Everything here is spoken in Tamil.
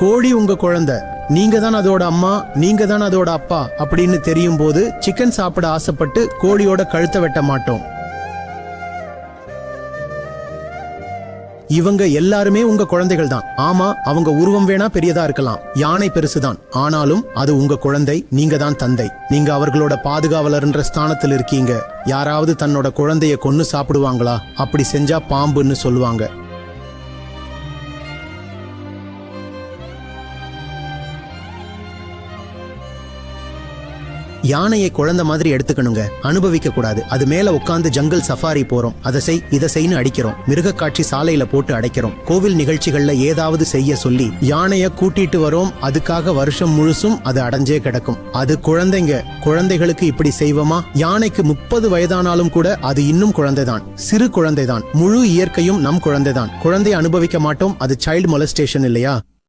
கோழி உங்க குழந்தை. நீங்க தான் அதோட அம்மா நீங்க தான் அதோட அப்பா அப்படின்னு தெரியும் போது சிக்கன் சாப்பிட ஆசைப்பட்டு கோழியோட கழுத்தை வெட்ட மாட்டோம். இவங்க எல்லாருமே உங்க குழந்தைகள் தான். ஆமா அவங்க உருவம் வேணா பெரியதா இருக்கலாம். யானை பெருசுதான். ஆனாலும் அது உங்க குழந்தை நீங்க தான் தந்தை. நீங்க அவர்களோட பாதுகாவலர்ன்ற ஸ்தானத்தில் இருக்கீங்க. யாராவது தன்னோட குழந்தைய கொன்னு சாப்பிடுவாங்களா? அப்படி செஞ்சா பாம்புன்னு சொல்லுவாங்க. யானையை குழந்தை மாதிரி எடுத்துக்கணுங்க. அனுபவிக்க கூடாது அது மேல உட்காந்து ஜங்கல் சஃபாரி போறோம். அதை செய் இதை செய்னு அடிக்கிறோம். மிருக காட்சி சாலையில போட்டு அடைக்கிறோம். கோவில் நிகழ்ச்சிகள்ல ஏதாவது செய்ய சொல்லி யானைய கூட்டிட்டு வரோம். அதுக்காக வருஷம் முழுசும் அது அடைஞ்சே கிடக்கும். அது குழந்தைங்க குழந்தைகளுக்கு இப்படி செய்வோமா? யானைக்கு முப்பது வயதானாலும் கூட அது இன்னும் குழந்தைதான். சிறு குழந்தைதான். முழு இயற்கையும் நம் குழந்தைதான். குழந்தை அனுபவிக்க மாட்டோம். அது சைல்டு மொலஸ்டேஷன் இல்லையா?